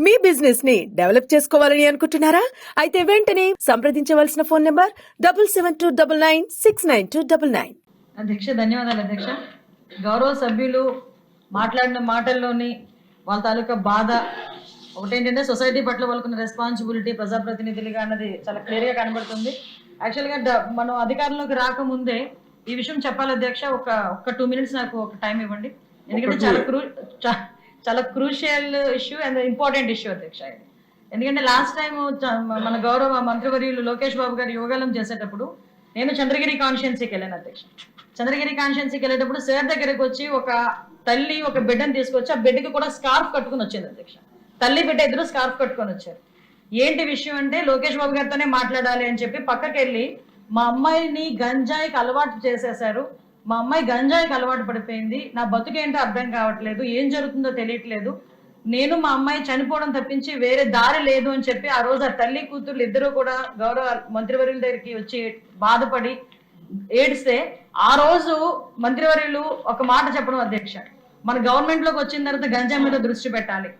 మీ బిజినెస్ని డెవలప్ చేసుకోవాలని అనుకుంటున్నారా? అయితే వెంటనే సంప్రదించవలసిన phone number double seven two double nine six nine two double nine అధ్యక్ష ధన్యవాదాలు అధ్యక్ష. గౌరవ సభ్యులు మాట్లాడిన మాటల్లోని వాళ్ళ తాలూకా బాధ. ఒకటేంటంటే సొసైటీ పట్ల వాళ్ళకున్న రెస్పాన్సిబిలిటీ ప్రజాప్రతినిధులుగా అన్నది చాలా క్లియర్గా కనబడుతుంది. యాక్చువల్గా మనం అధికారంలోకి రాకముందే ఈ విషయం చెప్పాలి అధ్యక్ష. ఒక ఒక టూ మినిట్స్ నాకు ఒక టైం ఇవ్వండి. ఎందుకంటే చాలా క్రూ చా- చాలా crucial issue and important issue అధ్యక్ష. ఇది ఎందుకంటే లాస్ట్ టైం మన గౌరవ మంత్రివర్యులు లోకేష్ బాబు గారు యోగాలం చేసేటప్పుడు నేను చంద్రగిరి కాన్షియన్సీకి వెళ్ళాను అధ్యక్ష. చంద్రగిరి కాన్షియన్సీకి వెళ్ళేటప్పుడు సార్ దగ్గరకు వచ్చి ఒక తల్లి ఒక బిడ్డను తీసుకొచ్చి ఆ బిడ్డకి కూడా స్కార్ఫ్ కట్టుకుని వచ్చింది అధ్యక్ష. తల్లి బిడ్డ ఇద్దరు స్కార్ఫ్ కట్టుకొని వచ్చారు. ఏంటి విషయం అంటే లోకేష్ బాబు గారితోనే మాట్లాడాలి అని చెప్పి పక్కకెళ్ళి మా అమ్మాయిని గంజాయికి అలవాటు చేసేశారు. మా అమ్మాయి గంజాయికి అలవాటు పడిపోయింది. నా బతుకేంటో అర్థం కావట్లేదు. ఏం జరుగుతుందో తెలియట్లేదు. నేను మా అమ్మాయి చనిపోవడం తప్పించి వేరే దారి లేదు అని చెప్పి ఆ రోజు ఆ తల్లి కూతుర్లు ఇద్దరు కూడా గౌరవ మంత్రివర్యుల దగ్గరికి వచ్చి బాధపడి ఏడిస్తే ఆ రోజు మంత్రివర్యులు ఒక మాట చెప్పడం అధ్యక్ష. మన గవర్నమెంట్లోకి వచ్చిన తర్వాత గంజాయి మీద దృష్టి పెట్టాలి.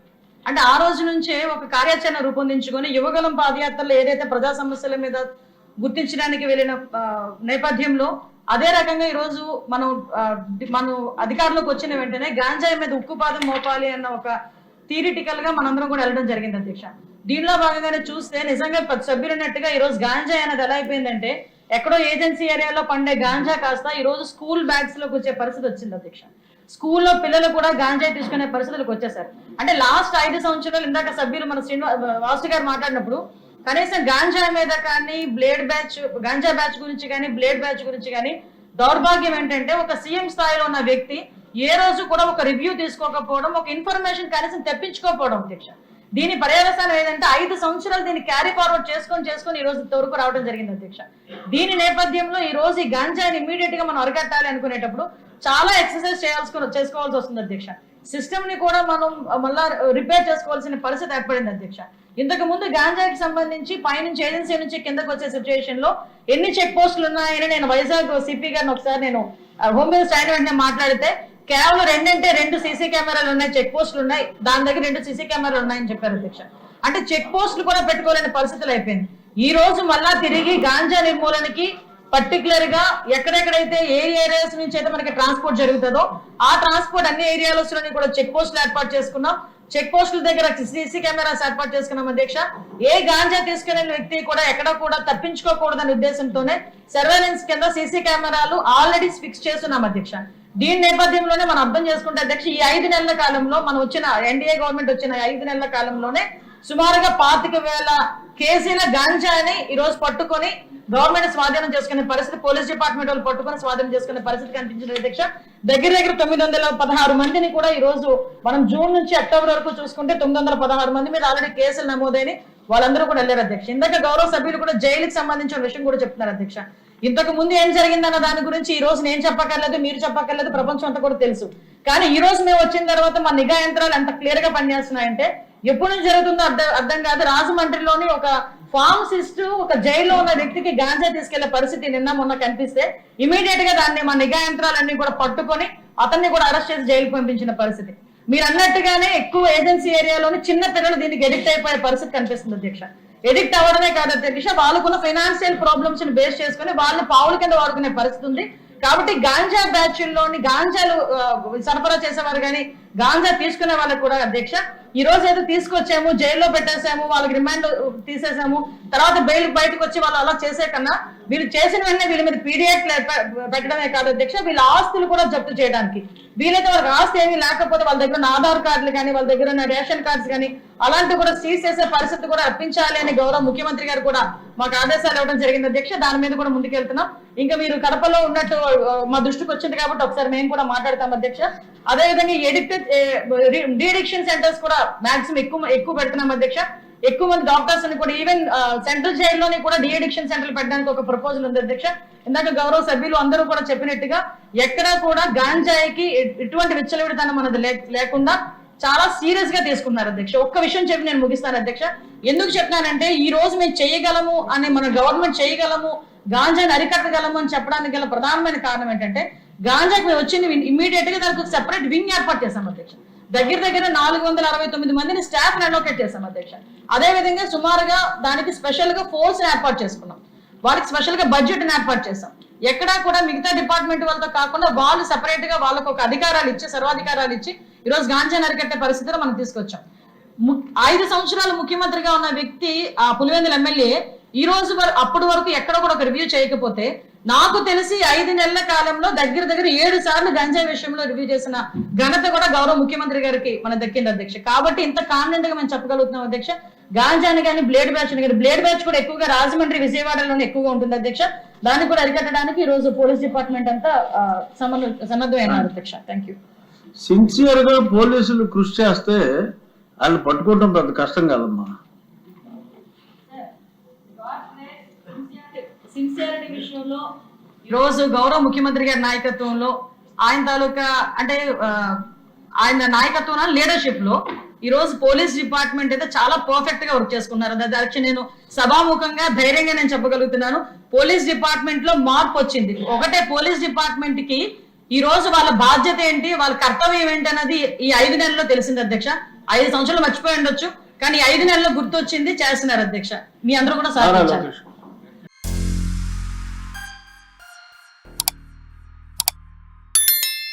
అంటే ఆ రోజు నుంచే ఒక కార్యాచరణ రూపొందించుకొని యువగలం పాదయాత్రలో ఏదైతే ప్రజా సమస్యల మీద గుర్తించడానికి వెళ్ళిన నేపథ్యంలో అదే రకంగా ఈరోజు మనం మనం అధికారంలోకి వచ్చిన వెంటనే గాంజాయి మీద ఉక్కుపాదం మోపాలి అన్న ఒక థియరిటికల్గా మనందరం కూడా వెళ్ళడం జరిగింది అధ్యక్ష. దీనిలో భాగంగానే చూస్తే నిజంగా పది సభ్యులు ఉన్నట్టుగా ఈ రోజు గాంజాయి అనేది ఎలా అయిపోయిందంటే ఎక్కడో ఏజెన్సీ ఏరియాలో పండే గాంజా కాస్త ఈ రోజు స్కూల్ బ్యాగ్స్లోకి వచ్చే పరిస్థితి వచ్చింది అధ్యక్ష. స్కూల్లో పిల్లలు కూడా గాంజాయి తీసుకునే పరిస్థితులకు వచ్చేసారు. అంటే లాస్ట్ ఐదు సంవత్సరాలు ఇందాక సభ్యులు మన శ్రీనివా వాసు గారు మాట్లాడినప్పుడు కనీసం గాంజా మీద కానీ బ్లేడ్ బ్యాచ్ గాంజా బ్యాచ్ గురించి కానీ బ్లేడ్ బ్యాచ్ గురించి కానీ దౌర్భాగ్యం ఏంటంటే ఒక సీఎం స్థాయిలో ఉన్న వ్యక్తి ఏ రోజు కూడా ఒక రివ్యూ తీసుకోకపోవడం ఒక ఇన్ఫర్మేషన్ కనీసం తెప్పించుకోకపోవడం అధ్యక్ష. దీని పర్యవసానం ఏంటంటే ఐదు సంవత్సరాలు దీన్ని క్యారీ ఫార్వర్డ్ చేసుకొని చేసుకొని ఈ రోజు ఇంతవరకు రావడం జరిగింది అధ్యక్ష. దీని నేపథ్యంలో ఈ రోజు ఈ గాంజాని ఇమీడియట్గా మనం అరికట్టాలి అనుకునేటప్పుడు చాలా ఎక్సర్సైజ్ చేయాల్సి చేసుకోవాల్సి వస్తుంది అధ్యక్ష. సిస్టమ్ని కూడా మనం మళ్ళా రిపేర్ చేసుకోవాల్సిన పరిస్థితి ఏర్పడింది అధ్యక్ష. ఇంతకు ముందు గాంజాకి సంబంధించి పైనుంచి ఏజెన్సీ నుంచి కిందకు వచ్చే సిచ్యువేషన్లో ఎన్ని చెక్ పోస్టులు ఉన్నాయని నేను వైజాగ్ సిపి గారిని ఒకసారి నేను హోమ్ మినిస్టర్ అయిన వెంటనే మాట్లాడితే కేవలం రెండంటే రెండు సీసీ కెమెరాలు ఉన్నాయి చెక్ పోస్టులు ఉన్నాయి దాని దగ్గర రెండు సీసీ కెమెరాలు ఉన్నాయని చెప్పారు అధ్యక్ష. అంటే చెక్ పోస్టులు కూడా పెట్టుకోలేని పరిస్థితులు అయిపోయింది. ఈ రోజు మళ్ళా తిరిగి గాంజా నిర్మూలనకి పర్టికులర్గా ఎక్కడెక్కడైతే ఏ ఏరియాస్ నుంచి అయితే మనకి ట్రాన్స్పోర్ట్ జరుగుతుందో ఆ ట్రాన్స్పోర్ట్ అన్ని ఏరియాలోస్ కూడా చెక్ పోస్టులు ఏర్పాటు చేసుకున్నాం. చెక్ పోస్టుల దగ్గర సీసీ కెమెరాస్ ఏర్పాటు చేసుకున్నాం అధ్యక్ష. ఏ గాంజా తీసుకునే వ్యక్తి కూడా ఎక్కడ కూడా తప్పించుకోకూడదనే ఉద్దేశంతోనే సర్వేలెన్స్ కింద సీసీ కెమెరాలు ఆల్రెడీ ఫిక్స్ చేస్తున్నాం అధ్యక్ష. దీని నేపథ్యంలోనే మనం అర్థం చేసుకుంటే అధ్యక్ష ఈ ఐదు నెలల కాలంలో మనం వచ్చిన ఎన్డీఏ గవర్నమెంట్ వచ్చిన ఐదు నెలల కాలంలోనే సుమారుగా పాతిక వేల కేసీల గాంజాని ఈ రోజు పట్టుకొని గవర్నమెంట్ స్వాధీనం చేసుకునే పరిస్థితి పోలీస్ డిపార్ట్మెంట్ వాళ్ళు పట్టుకొని స్వాధీనం చేసుకునే పరిస్థితి కనిపించిన అధ్యక్ష. దగ్గర దగ్గర తొమ్మిది వందల పదహారు మందిని కూడా ఈ రోజు మనం జూన్ నుంచి అక్టోబర్ వరకు చూసుకుంటే తొమ్మిది వందల పదహారు మంది మీద ఆల్రెడీ కేసులు నమోదైన వాళ్ళందరూ కూడా వెళ్ళారు అధ్యక్ష. ఇందాక గౌరవ సభ్యులు కూడా జైలుకి సంబంధించిన విషయం కూడా చెప్తున్నారు అధ్యక్ష. ఇంతకు ముందు ఏం జరిగిందన్న దాని గురించి ఈ రోజు నేను చెప్పక్కర్లేదు మీరు చెప్పక్కర్లేదు ప్రపంచం అంతా కూడా తెలుసు. కానీ ఈ రోజు మేము వచ్చిన తర్వాత మా నిఘా యంత్రాలు ఎంత క్లియర్గా పనిచేస్తున్నాయంటే ఎప్పుడు నుంచి జరుగుతుందో అర్థం అర్థం కాదు. రాజమండ్రిలోని ఒక ఫార్మసిస్ట్ ఒక జైల్లో ఉన్న వ్యక్తికి గాంజా తీసుకెళ్ళే పరిస్థితి నిన్న మొన్న కనిపిస్తే ఇమీడియట్గా దాన్ని మా నిఘా యంత్రాలన్నీ కూడా పట్టుకొని అతన్ని కూడా అరెస్ట్ చేసి జైలుకు పంపించిన పరిస్థితి. మీరు అన్నట్టుగానే ఎక్కువ ఏజెన్సీ ఏరియాలోని చిన్న పిల్లలు దీనికి ఎడిక్ట్ అయిపోయే పరిస్థితి కనిపిస్తుంది అధ్యక్ష. ఎడిక్ట్ అవ్వడమే కాదు అధ్యక్ష వాళ్ళకున్న ఫైనాన్షియల్ ప్రాబ్లమ్స్ని బేస్ చేసుకుని వాళ్ళని పావుల కింద వాడుకునే పరిస్థితి ఉంది. కాబట్టి గాంజా బ్యాచ్ల్లోని గాంజాలు సరఫరా చేసేవారు కానీ గాంజా తీసుకునే వాళ్ళకు కూడా అధ్యక్ష ఈ రోజు ఏదో తీసుకొచ్చాము జైల్లో పెట్టేసాము వాళ్ళకి రిమాండ్ తీసేసాము తర్వాత బెయిల్ బయటకు వచ్చి వాళ్ళు అలా చేసే కన్నా వీళ్ళు చేసిన వెంటనే వీళ్ళ మీద పీడిఎఫ్ పెట్టడమే కాదు అధ్యక్ష వీళ్ళ ఆస్తులు కూడా జప్తు చేయడానికి. వీలైతే వాళ్ళకి ఆస్తి ఏమీ లేకపోతే వాళ్ళ దగ్గర ఉన్న ఆధార్ కార్డులు కానీ వాళ్ళ దగ్గర ఉన్న రేషన్ కార్డ్స్ కానీ అలాంటివి కూడా సీజ్ చేసే పరిస్థితి కూడా అర్పించాలి అని గౌరవ ముఖ్యమంత్రి గారు కూడా మాకు ఆదేశాలు ఇవ్వడం జరిగింది. అధ్యక్ష దాని మీద కూడా ముందుకెళ్తున్నాం. ఇంకా మీరు కడపలో ఉన్నట్టు మా దృష్టికి వచ్చింది కాబట్టి ఒకసారి మేము కూడా మాట్లాడతాం అధ్యక్ష. అదేవిధంగా ఎడిక్టెడ్ డీడిక్షన్ సెంటర్స్ కూడా మాక్సిమం ఎక్కువ ఎక్కువ పెడుతున్నాం అధ్యక్ష. ఎక్కువ మంది డాక్టర్స్ అని కూడా ఈవెన్ సెంట్రల్ జైల్లోని కూడా డిఎడిక్షన్ సెంటర్ పెట్టడానికి ఒక ప్రపోజల్ ఉంది అధ్యక్ష. ఇందాక గౌరవ సభ్యులు అందరూ కూడా చెప్పినట్టుగా ఎక్కడా కూడా గాంజాయికి ఎ- ఎటువంటి విచ్చలవిడితనం అనేది లే- లేకుండా చాలా సీరియస్గా తీసుకున్నారు అధ్యక్ష. ఒక్క విషయం చెప్పి నేను ముగిస్తాను అధ్యక్ష. ఎందుకు చెప్పినానంటే ఈ రోజు మేము చేయగలము అని మన గవర్నమెంట్ చేయగలము గాంజాని అరికట్టగలము అని చెప్పడానికి గల ప్రధానమైన కారణం ఏంటంటే గాంజాకి మేము వచ్చింది ఇమ్మీడియట్గా దానికి సెపరేట్ వింగ్ ఏర్పాటు చేశాం అధ్యక్ష. దగ్గర దగ్గర నాలుగు వందల అరవై తొమ్మిది మందిని స్టాఫ్ అలోకేట్ చేశాం అధ్యక్ష. అదే విధంగా సుమారుగా దానికి స్పెషల్గా ఫోర్స్ ఏర్పాటు చేసుకున్నాం. వాళ్ళకి స్పెషల్గా బడ్జెట్ ఏర్పాటు చేశాం. ఎక్కడా కూడా మిగతా డిపార్ట్మెంట్ వాళ్ళతో కాకుండా వాళ్ళు సెపరేట్గా వాళ్ళకు ఒక అధికారాలు ఇచ్చి సర్వాధికారాలు ఇచ్చి ఈ రోజు గాంజా అరికట్టే పరిస్థితిలో మనం తీసుకొచ్చాం. ఐదు సంవత్సరాలు ముఖ్యమంత్రిగా ఉన్న వ్యక్తి ఆ పులివెందుల ఎమ్మెల్యే ఈ రోజు అప్పటి వరకు ఎక్కడ కూడా ఒక రివ్యూ చేయకపోతే నాకు తెలిసి ఐదు నెలల కాలంలో దగ్గర దగ్గర ఏడు సార్లు గంజాయి విషయంలో రివ్యూ చేసిన ఘనత కూడా గౌరవ ముఖ్యమంత్రి గారికి మన దక్కింది అధ్యక్ష. కాబట్టి ఇంత కాన్ఫిడెంట్గా మేము చెప్పగలుగుతున్నాం అధ్యక్ష. గాంజాని కానీ బ్లేడ్ బ్యాచ్ కానీ బ్లేడ్ బ్యాచ్ కూడా ఎక్కువగా రాజమండ్రి విజయవాడలోనే ఎక్కువగా ఉంటుంది అధ్యక్ష. దాన్ని కూడా అరికట్టడానికి ఈ రోజు పోలీస్ డిపార్ట్మెంట్ అంతా ఆ, సన్నద్ధమైన సన్నద్ధమైనారు అధ్యక్ష. థ్యాంక్ యూ సిన్సియర్గా పోలీసులు కృషి చేస్తే వాళ్ళు పట్టుకోవడం పెద్ద కష్టం కాదమ్మా. సిన్సియారిటీ విషయంలో ఈరోజు గౌరవ ముఖ్యమంత్రి గారి నాయకత్వంలో ఆయన తాలూకా అంటే ఆయన నాయకత్వంలో లీడర్షిప్లో ఈ రోజు పోలీస్ డిపార్ట్మెంట్ అయితే చాలా పర్ఫెక్ట్గా వర్క్ చేసుకున్నారు. యాక్చువల్లీ నేను సభాముఖంగా ధైర్యంగా నేను చెప్పగలుగుతున్నాను. పోలీస్ డిపార్ట్మెంట్లో మార్పు వచ్చింది. ఒకటే పోలీస్ డిపార్ట్మెంట్కి ఈ రోజు వాళ్ళ బాధ్యత ఏంటి వాళ్ళ కర్తవ్యం ఏంటి అన్నది ఈ ఐదు నెలల్లో తెలిసింది అధ్యక్ష. ఐదు సంవత్సరాలు మర్చిపోయి ఉండొచ్చు కానీ ఐదు నెలల్లో గుర్తొచ్చింది చేస్తున్నారు అధ్యక్ష. మీ అందరూ కూడా లోకేష్.